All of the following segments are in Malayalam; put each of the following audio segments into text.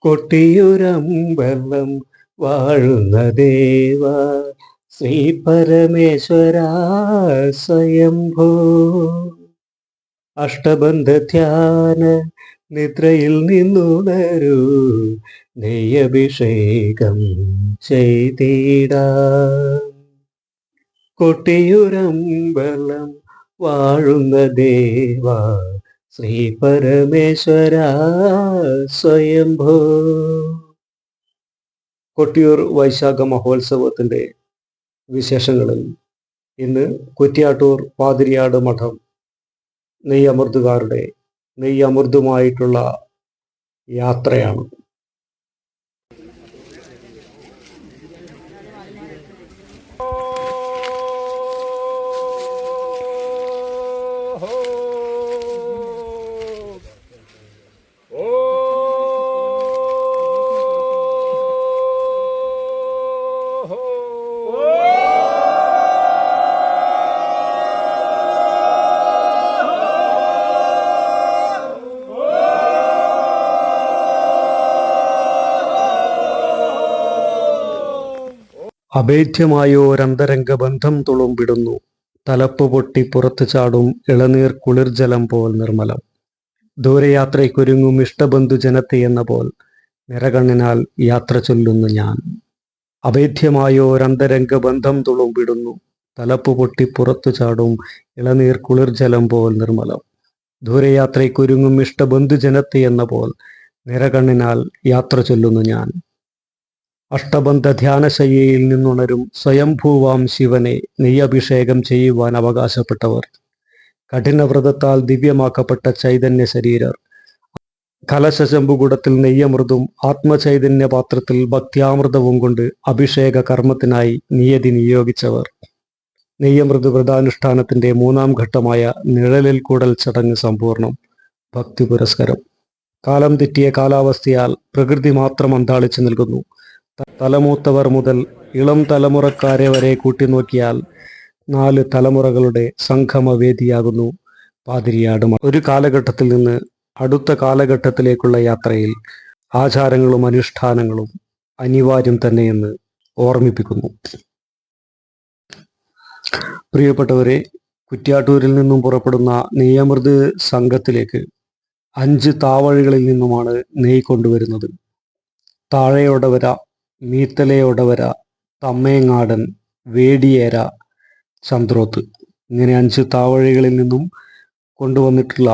കൊട്ടിയുരമ്പലം വാഴുന്ന ദേവ ശ്രീ പരമേശ്വര സ്വയംഭൂ. അഷ്ടബന്ധ ധ്യാന നിദ്രയിൽ നിന്നുണരൂ നെയ്യഭിഷേകം ചെയ്തിടാം. കൊട്ടിയുരമ്പലം വാഴുന്ന ദേവ ശ്രീ പരമേശ്വര സ്വയംഭോ. കൊട്ടിയൂർ വൈശാഖ മഹോത്സവത്തിന്റെ വിശേഷങ്ങളിൽ ഇന്ന് കുറ്റ്യാട്ടൂർ പാതിരിയാട് മഠം നെയ്യമൃതുകാരുടെ നെയ്യമൃതുമായിട്ടുള്ള യാത്രയാണ്. അഭേദ്യമായോരന്തരംഗ ബന്ധം തുളുമ്പിടുന്നു. തലപ്പ് പൊട്ടി പുറത്തു ചാടും ഇളനീർ കുളിർജലം പോൽ നിർമ്മലം. ദൂരയാത്രയ്ക്കൊരുങ്ങും ഇഷ്ടബന്ധു ജനത്തെ എന്ന പോൽ നിറകണ്ണിനാൽ യാത്ര ചൊല്ലുന്നു ഞാൻ. അഭേദ്യമായോരന്തരംഗ ബന്ധം തുളുമ്പിടുന്നു. തലപ്പ് പൊട്ടി പുറത്തു ചാടും ഇളനീർ കുളിർജലം പോൽ നിർമ്മലം. ദൂരയാത്രയ്ക്കൊരുങ്ങും ഇഷ്ടബന്ധു ജനത്തെ എന്ന പോൽ നിറകണ്ണിനാൽ യാത്ര ചൊല്ലുന്നു ഞാൻ. അഷ്ടബന്ധ ധ്യാനശയ്യയിൽ നിന്നുണരും സ്വയംഭൂവാം ശിവനെ നെയ്യഭിഷേകം ചെയ്യുവാൻ അവകാശപ്പെട്ടവർ. കഠിനവ്രതത്താൽ ദിവ്യമാക്കപ്പെട്ട ചൈതന്യ ശരീരർ കലശശംഭുകുടത്തിൽ നെയ്യമൃതും ആത്മചൈതന്യ പാത്രത്തിൽ ഭക്ത്യാമൃതവും കൊണ്ട് അഭിഷേക കർമ്മത്തിനായി നിയതി നിയോഗിച്ചവർ. നെയ്യമൃത് വ്രതാനുഷ്ഠാനത്തിന്റെ മൂന്നാം ഘട്ടമായ നിഴലിൽ കൂടൽ ചടങ്ങ് സമ്പൂർണം ഭക്തി പുരസ്കരം കാലം തെറ്റിയ കാലാവസ്ഥയാൽ പ്രകൃതി മാത്രം അന്താളിച്ചു നിൽക്കുന്നു തലമൂത്തവർ മുതൽ ഇളം തലമുറക്കാരെ വരെ കൂട്ടിനോക്കിയാൽ നാല് തലമുറകളുടെ സംഗമവേദിയാകുന്നു പാതിരിയാട് ഒരു കാലഘട്ടത്തിൽ നിന്ന് അടുത്ത കാലഘട്ടത്തിലേക്കുള്ള യാത്രയിൽ ആചാരങ്ങളും അനുഷ്ഠാനങ്ങളും അനിവാര്യം തന്നെയെന്ന് ഓർമ്മിപ്പിക്കുന്നു. പ്രിയപ്പെട്ടവരെ കുറ്റ്യാട്ടൂരിൽ നിന്നും പുറപ്പെടുന്ന നെയ്യമൃത് സംഘത്തിലേക്ക് അഞ്ച് താവഴികളിൽ നിന്നുമാണ് നെയ് കൊണ്ടുവരുന്നത്. താഴെയോടെ താഴെയൊടവര മീത്തലയൊടവര തമ്മേങ്ങാടൻ വേടിയേര ചന്ദ്രോത്ത് ഇങ്ങനെ അഞ്ച് താവഴികളിൽ നിന്നും കൊണ്ടുവന്നിട്ടുള്ള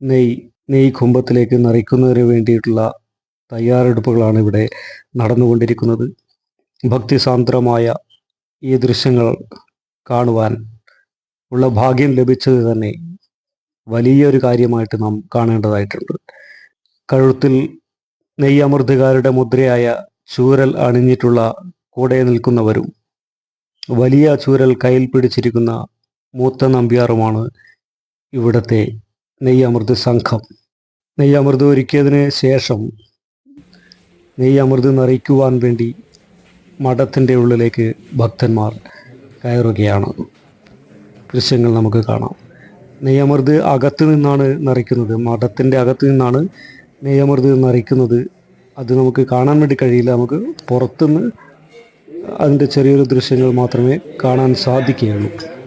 നെയ് നെയ് കുംഭത്തിലേക്ക് നിറയ്ക്കുന്നതിന് വേണ്ടിയിട്ടുള്ള തയ്യാറെടുപ്പുകളാണ് ഇവിടെ നടന്നുകൊണ്ടിരിക്കുന്നത്. ഭക്തിസാന്ദ്രമായ ഈ ദൃശ്യങ്ങൾ കാണുവാൻ ഉള്ള ഭാഗ്യം ലഭിച്ചത് തന്നെ വലിയൊരു കാര്യമായിട്ട് നാം കാണേണ്ടതായിട്ടുണ്ട്. കഴുത്തിൽ നെയ്യമൃതുകാരുടെ മുദ്രയായ ചൂരൽ അണിഞ്ഞിട്ടുള്ള കൂടെ നിൽക്കുന്നവരും വലിയ ചൂരൽ കയ്യിൽ പിടിച്ചിരിക്കുന്ന മൂത്ത നമ്പ്യാറുമാണ് ഇവിടത്തെ നെയ്യമൃത് സംഘം. നെയ്യമൃത് ഒരുക്കിയതിന് ശേഷം നെയ്യമൃത് നിറയ്ക്കുവാൻ വേണ്ടി മഠത്തിന്റെ ഉള്ളിലേക്ക് ഭക്തന്മാർ കയറുകയാണ്. ദൃശ്യങ്ങൾ നമുക്ക് കാണാം. നെയ്യമൃത് അകത്ത് നിന്നാണ് നിറയ്ക്കുന്നത്. മഠത്തിന്റെ അകത്ത് നിന്നാണ് നെയ്യമൃത് നിറയ്ക്കുന്നത്. അത് നമുക്ക് കാണാൻ വേണ്ടി കഴിയില്ല. നമുക്ക് പുറത്തുനിന്ന് അതിന്റെ ചെറിയൊരു ദൃശ്യങ്ങൾ മാത്രമേ കാണാൻ സാധിക്കുകയുള്ളൂ.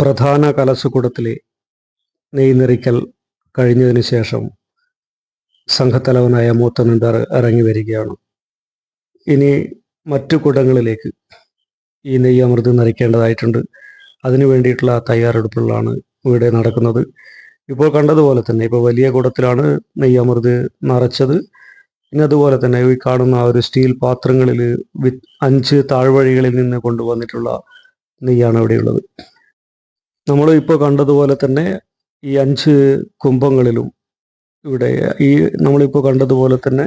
പ്രധാന കലശക്കുടത്തിലെ നെയ്നിറിക്കൽ കഴിഞ്ഞതിന് ശേഷം സംഘത്തലവനായ മൂത്ത നമ്പ്യാർ ഇറങ്ങി വരികയാണ്. ഇനി മറ്റു കുടങ്ങളിലേക്ക് ഈ നെയ്യ് അമൃത് നിറയ്ക്കേണ്ടതായിട്ടുണ്ട് അതിനു വേണ്ടിയിട്ടുള്ള തയ്യാറെടുപ്പുകളാണ് ഇവിടെ നടക്കുന്നത്. ഇപ്പോൾ കണ്ടതുപോലെ തന്നെ ഇപ്പോൾ വലിയ കുടത്തിലാണ് നെയ്യ് അമൃത് നിറച്ചത്. പിന്നെ അതുപോലെ തന്നെ ഈ കാണുന്ന ആ ഒരു സ്റ്റീൽ പാത്രങ്ങളിൽ അഞ്ച് താഴ്വഴികളിൽ നിന്ന് കൊണ്ടുവന്നിട്ടുള്ള നെയ്യാണ് ഇവിടെയുള്ളത്. നമ്മൾ ഇപ്പോൾ കണ്ടതുപോലെ തന്നെ ഈ അഞ്ച് കുംഭങ്ങളിലും ഇവിടെ ഈ നമ്മളിപ്പോൾ കണ്ടതുപോലെ തന്നെ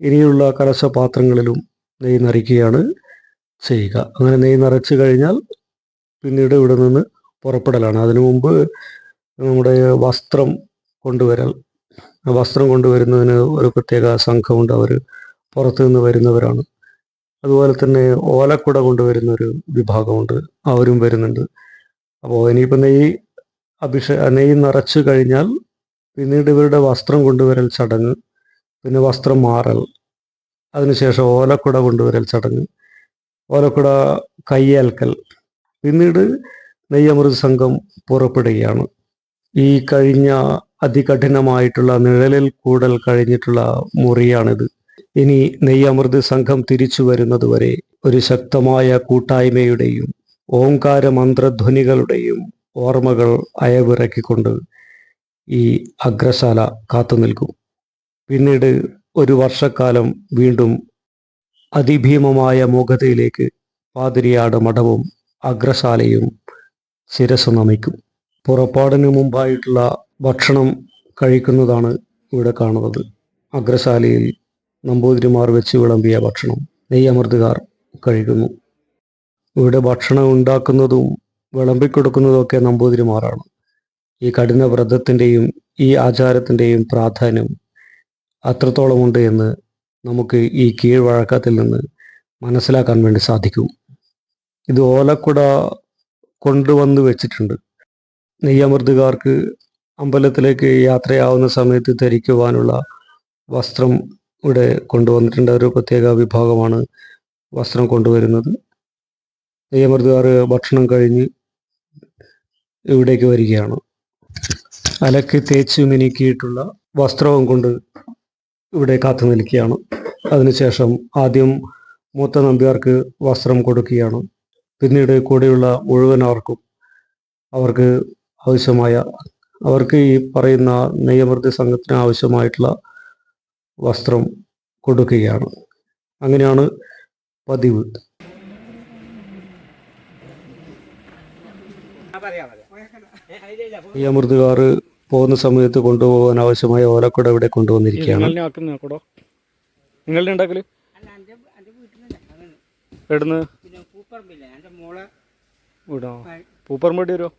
ഇനിയുള്ള കലശപാത്രങ്ങളിലും നെയ് നിറയ്ക്കുകയാണ് ചെയ്യുക. അങ്ങനെ നെയ് നിറച്ച് കഴിഞ്ഞാൽ പിന്നീട് ഇവിടെ നിന്ന് പുറപ്പെടലാണ്. അതിനു മുമ്പ് നമ്മുടെ വസ്ത്രം കൊണ്ടുവരൽ വസ്ത്രം കൊണ്ടുവരുന്നതിന് ഒരു പ്രത്യേക സംഘമുണ്ട്. അവർ പുറത്തു നിന്ന് വരുന്നവരാണ്. അതുപോലെ തന്നെ ഓലക്കുട കൊണ്ടുവരുന്ന ഒരു വിഭാഗമുണ്ട്. അവരും വരുന്നുണ്ട്. അപ്പോൾ ഇനിയിപ്പോൾ നെയ്യ് അഭിഷേ നെയ്യ് നിറച്ചു കഴിഞ്ഞാൽ പിന്നീട് ഇവരുടെ വസ്ത്രം കൊണ്ടുവരൽ ചടങ്ങ് പിന്നെ വസ്ത്രം മാറൽ അതിനുശേഷം ഓലക്കുട കൊണ്ടുവരൽ ചടങ്ങ് ഓലക്കുട കയ്യേൽക്കൽ. പിന്നീട് നെയ്യമൃത് സംഘം പുറപ്പെടുകയാണ്. ഈ കഴിഞ്ഞ അതികഠിനമായിട്ടുള്ള നിഴലിൽ കൂടൽ കഴിഞ്ഞിട്ടുള്ള മുറിയാണിത്. ഇനി നെയ്യമൃത് സംഘം തിരിച്ചു വരുന്നത് വരെ ഒരു ശക്തമായ കൂട്ടായ്മയുടെയും ഓംകാര മന്ത്രധ്വനികളുടെയും ഓർമ്മകൾ അയവിറക്കിക്കൊണ്ട് ഈ അഗ്രശാല കാത്തു നിൽക്കും. പിന്നീട് ഒരു വർഷക്കാലം വീണ്ടും അതിഭീമമായ മൂകതയിലേക്ക് പാതിരിയാട് മഠവും അഗ്രശാലയും ശിരസ് നമിക്കും. പുറപ്പാടിന് മുമ്പായിട്ടുള്ള ഭക്ഷണം കഴിക്കുന്നതാണ് ഇവിടെ കാണുന്നത്. അഗ്രശാലയിൽ നമ്പൂതിരിമാർ വെച്ച് വിളമ്പിയ ഭക്ഷണം നെയ്യമൃതുകാർ കഴിക്കുന്നു. ഇവിടെ ഭക്ഷണം ഉണ്ടാക്കുന്നതും വിളമ്പിക്കൊടുക്കുന്നതും ഒക്കെ നമ്പൂതിരിമാരാണ്. ഈ കഠിന വ്രതത്തിന്റെയും ഈ ആചാരത്തിന്റെയും പ്രാധാന്യം അത്രത്തോളമുണ്ട് എന്ന് നമുക്ക് ഈ കീഴ്വഴക്കത്തിൽ നിന്ന് മനസ്സിലാക്കാൻ വേണ്ടി സാധിക്കും. ഇത് ഓലക്കുട കൊണ്ടുവന്ന് വെച്ചിട്ടുണ്ട്. നെയ്യമൃതുകാർക്ക് അമ്പലത്തിലേക്ക് യാത്രയാവുന്ന സമയത്ത് ധരിക്കുവാനുള്ള വസ്ത്രം ഇവിടെ കൊണ്ടുവന്നിട്ടുണ്ട്. ഒരു പ്രത്യേക വിഭാഗമാണ് വസ്ത്രം കൊണ്ടുവരുന്നത്. നെയ്യമൃതുകാർ ഭക്ഷണം കഴിഞ്ഞ് ഇവിടേക്ക് വരികയാണ്. അലക്ക് തേച്ച് മിനുക്കിയിട്ടുള്ള വസ്ത്രവും കൊണ്ട് ഇവിടെ കാത്തു നിൽക്കുകയാണ്. അതിനുശേഷം ആദ്യം മൂത്ത നമ്പ്യാർക്ക് വസ്ത്രം കൊടുക്കുകയാണ്. പിന്നീട് കൂടെയുള്ള മുഴുവനാർക്കും അവർക്ക് ആവശ്യമായ അവർക്ക് ഈ പറയുന്ന നെയ്യമൃതി സംഘത്തിന് ആവശ്യമായിട്ടുള്ള വസ്ത്രം കൊടുക്കുകയാണ്. അങ്ങനെയാണ് പതിവ്. ഈ അമൃതുകാർ പോകുന്ന സമയത്ത് കൊണ്ടുപോകാൻ ആവശ്യമായ ഓലക്കുട ഇവിടെ കൊണ്ടുവന്നിരിക്കുകയാണ്. നിങ്ങളുടെ ഉണ്ടാക്കൽ? എവിടുന്ന്? പൂപ്പറമ്പടി വരുമോ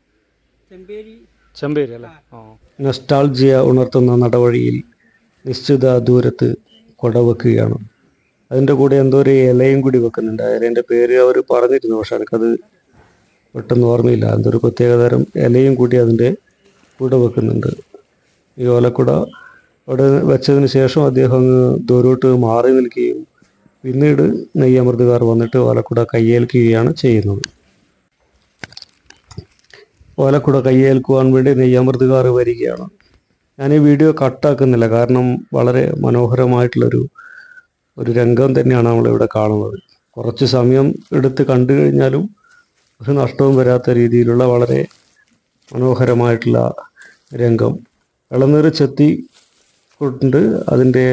ചെമ്പേരി ചെമ്പേരി അല്ലേ നസ്റ്റാൾജിയ ഉണർത്തുന്ന നടവഴിയിൽ നിശ്ചിത ദൂരത്ത് കൊട വെക്കുകയാണ്. അതിന്റെ കൂടെ എന്തോ ഒരു ഇലയും കൂടി വെക്കുന്നുണ്ട്. അതിന്റെ പേര് അവർ പറഞ്ഞിരുന്നു പക്ഷെ എനിക്കത് പെട്ടെന്ന് ഓർമ്മയില്ല. എന്തോ പ്രത്യേകതരം ഇലയും കൂടി അതിന്റെ കൂടെ വെക്കുന്നുണ്ട്. ഈ ഓലക്കുട അവിടെ വെച്ചതിന് ശേഷം അദ്ദേഹം അങ്ങ് ദൂരോട്ട് മാറി നിൽക്കുകയും പിന്നീട് നെയ്യമൃതുകാർ വന്നിട്ട് ഓലക്കുട കയ്യേൽക്കുകയാണ് ചെയ്യുന്നത്. ഓലക്കുട കയ്യേൽക്കുവാൻ വേണ്ടി നെയ്യമൃതുകാർ വരികയാണ്. ഞാൻ ഈ വീഡിയോ കട്ടാക്കുന്നില്ല. കാരണം വളരെ മനോഹരമായിട്ടുള്ളൊരു ഒരു രംഗം തന്നെയാണ് നമ്മളിവിടെ കാണുന്നത്. കുറച്ച് സമയം എടുത്ത് കണ്ടു കഴിഞ്ഞാലും ഒരു നഷ്ടവും വരാത്ത രീതിയിലുള്ള വളരെ മനോഹരമായിട്ടുള്ള രംഗം. ഇളനീർ ചെത്തി കൊണ്ട് അതിന്റെ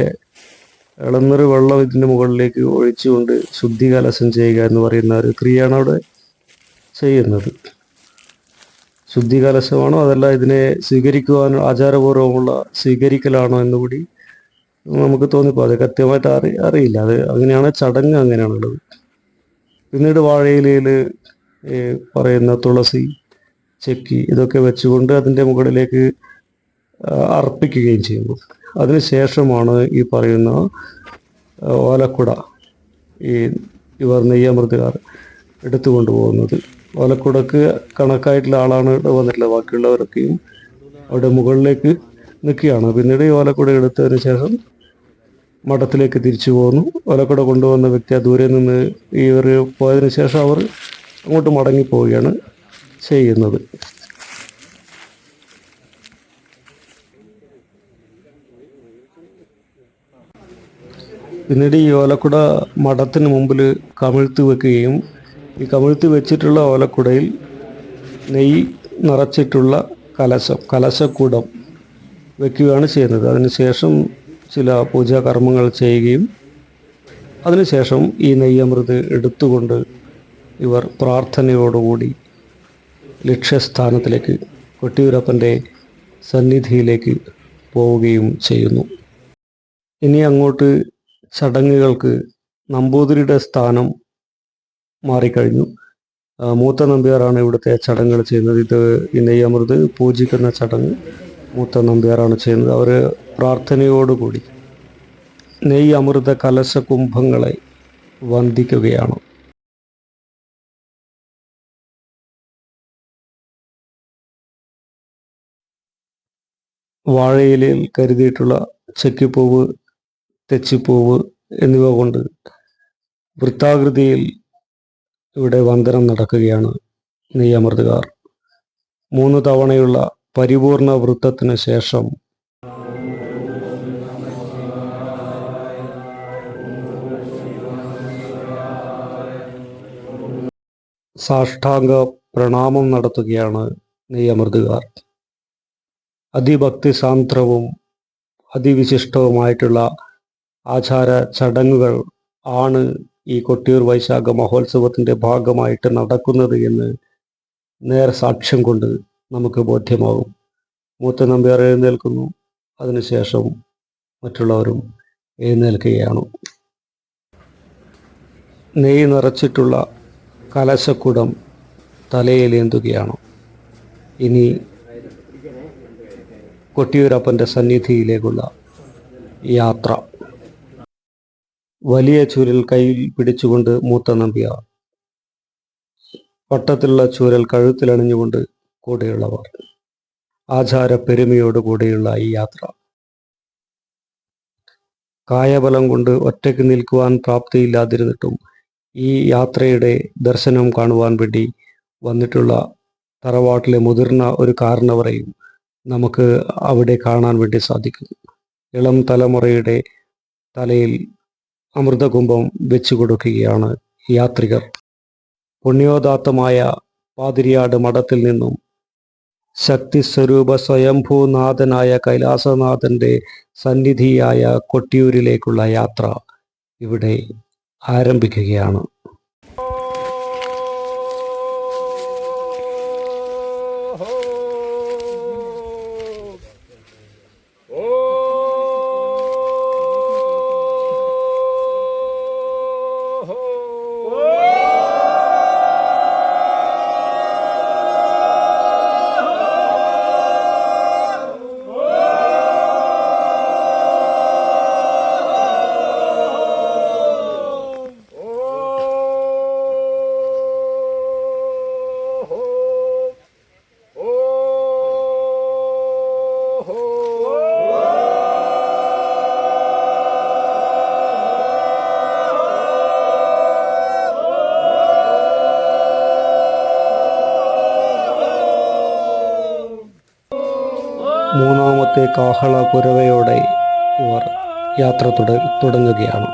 ഇളനീർ വെള്ളം ഇതിന്റെ മുകളിലേക്ക് ഒഴിച്ചുകൊണ്ട് ശുദ്ധി കലശം ചെയ്യുക എന്ന് പറയുന്ന ഒരു ക്രിയയാണ് അവിടെ ചെയ്യുന്നത്. ശുദ്ധി കലശമാണോ അതല്ല ഇതിനെ സ്വീകരിക്കുവാനോ ആചാരപൂർവമുള്ള സ്വീകരിക്കലാണോ എന്നുകൂടി നമുക്ക് തോന്നിപ്പോ അത് കൃത്യമായിട്ട് അറി അറിയില്ല. അത് അങ്ങനെയാണ് ചടങ്ങ് അങ്ങനെയാണുള്ളത്. പിന്നീട് വാഴയിലയിൽ പറയുന്ന തുളസി ചെക്കി ഇതൊക്കെ വെച്ചുകൊണ്ട് അതിന്റെ മുകളിലേക്ക് അർപ്പിക്കുകയും ചെയ്യുന്നു. അതിനുശേഷമാണ് ഈ പറയുന്ന ഓലക്കുട ഈ ഇവർ നെയ്യമൃതുകാർ എടുത്തു കൊണ്ടുപോകുന്നത് ഓലക്കുടക്ക് കണക്കായിട്ടുള്ള ആളാണ് വന്നിട്ടുള്ളത്. ബാക്കിയുള്ളവരൊക്കെയും അവിടെ മുകളിലേക്ക് നിൽക്കുകയാണ്. പിന്നീട് ഈ ഓലക്കുട എടുത്തതിന് ശേഷം മഠത്തിലേക്ക് തിരിച്ചു പോകുന്നു ഓലക്കുട കൊണ്ടുവന്ന വ്യക്തി ആ ദൂരെ നിന്ന് ഇവർ പോയതിനു ശേഷം അവർ അങ്ങോട്ട് മടങ്ങിപ്പോവുകയാണ് ചെയ്യുന്നത്. പിന്നീട് ഈ ഓലക്കുട മഠത്തിന് മുമ്പിൽ കമിഴ്ത്തി വെക്കുകയും ഈ കമിഴ്ത്തി വെച്ചിട്ടുള്ള ഓലക്കുടയിൽ നെയ്യ് നിറച്ചിട്ടുള്ള കലശം കലശക്കുടം വെക്കുകയാണ് ചെയ്യുന്നത്. അതിനുശേഷം ചില പൂജാകർമ്മങ്ങൾ ചെയ്യുകയും അതിനുശേഷം ഈ നെയ്യമൃത് എടുത്തുകൊണ്ട് ഇവർ പ്രാർത്ഥനയോടുകൂടി ലക്ഷ്യസ്ഥാനത്തിലേക്ക് കൊട്ടിയൂരപ്പന്റെ സന്നിധിയിലേക്ക് പോവുകയും ചെയ്യുന്നു. ഇനി അങ്ങോട്ട് ചടങ്ങുകൾക്ക് നമ്പൂതിരിയുടെ സ്ഥാനം മാറിക്കഴിഞ്ഞു. മൂത്ത നമ്പ്യാറാണ് ഇവിടുത്തെ ചടങ്ങുകൾ ചെയ്യുന്നത്. ഇത് ഈ നെയ്യമൃത് പൂജിക്കുന്ന ചടങ്ങ് മൂത്ത നമ്പ്യാറാണ് ചെയ്യുന്നത്. അവർ പ്രാർത്ഥനയോടുകൂടി നെയ്യമൃത കലശ കുംഭങ്ങളെ വന്ദിക്കുകയാണ്. വാഴയിലയിൽ കരുതിയിട്ടുള്ള ചെക്കിപ്പൂവ് തെച്ചിപ്പൂവ് എന്നിവ കൊണ്ട് വൃത്താകൃതിയിൽ ഇവിടെ വന്ദനം നടക്കുകയാണ് നെയ്യമൃതുകാർ മൂന്ന് തവണയുള്ള പരിപൂർണ വൃത്തത്തിന് ശേഷം സാഷ്ടാംഗ പ്രണാമം നടത്തുകയാണ് നെയ്യമൃതുകാർ അതിഭക്തി സാന്ദ്രവും അതിവിശിഷ്ടവുമായിട്ടുള്ള ആചാര ചടങ്ങുകൾ ആണ് ഈ കൊട്ടിയൂർ വൈശാഖ മഹോത്സവത്തിന്റെ ഭാഗമായിട്ട് നടക്കുന്നത് എന്ന് നേർ സാക്ഷ്യം കൊണ്ട് നമുക്ക് ബോധ്യമാകും. മൂത്ത നമ്പ്യാർ എഴുന്നേൽക്കുന്നു. അതിനുശേഷം മറ്റുള്ളവരും എഴുന്നേൽക്കുകയാണ്. നെയ് നിറച്ചിട്ടുള്ള കലശക്കുടം തലയിലേന്തുകയാണ് ഇനി കൊട്ടിയൂരപ്പന്റെ സന്നിധിയിലേക്കുള്ള യാത്ര. വലിയ ചൂരൽ കയ്യിൽ പിടിച്ചുകൊണ്ട് മൂത്ത നമ്പിയാർ. വട്ടത്തിലുള്ള ചൂരൽ കഴുത്തിലണിഞ്ഞുകൊണ്ട് കൂടെയുള്ളവർ. ആചാര പെരുമയോട് കൂടെയുള്ള ഈ യാത്ര. കായബലം കൊണ്ട് ഒറ്റയ്ക്ക് നിൽക്കുവാൻ പ്രാപ്തിയില്ലാതിരുന്നിട്ടും ഈ യാത്രയുടെ ദർശനം കാണുവാൻ വേണ്ടി വന്നിട്ടുള്ള തറവാട്ടിലെ മുതിർന്ന ഒരു കാരണവരെയും നമുക്ക് അവിടെ കാണാൻ വേണ്ടി സാധിക്കുന്നു. ഇളം തലമുറയുടെ തലയിൽ അമൃതകുംഭം വെച്ചു കൊടുക്കുകയാണ് യാത്രികർ. പുണ്യോദാത്തമായ പാതിരിയാട് മഠത്തിൽ നിന്നും ശക്തി സ്വരൂപ സ്വയംഭൂനാഥനായ കൈലാസനാഥന്റെ സന്നിധിയായ കൊട്ടിയൂരിലേക്കുള്ള യാത്ര ഇവിടെ ആരംഭിക്കുകയാണ്. Oh. മൂന്നാമത്തെ കാഹള കുരവയോടെ ഇവർ യാത്ര തുട തുടങ്ങുകയാണ്.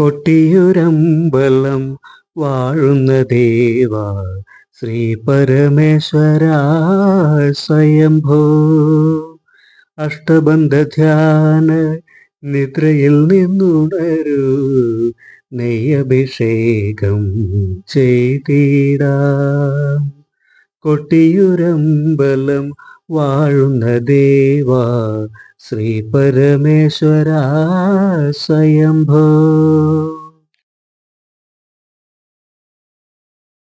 കൊട്ടിയുരമ്പലം വാഴുന്ന ദേവ ശ്രീ പരമേശ്വര സ്വയംഭോ. അഷ്ടബന്ധ ധ്യാന നിദ്രയിൽ നിന്നുണരൂ നെയ്യഭിഷേകം ചെയ്തിടാം. കൊട്ടിയുരമ്പലം വാഴുന്ന ദേവ ശ്രീ പരമേശ്വര സ്വയംഭോ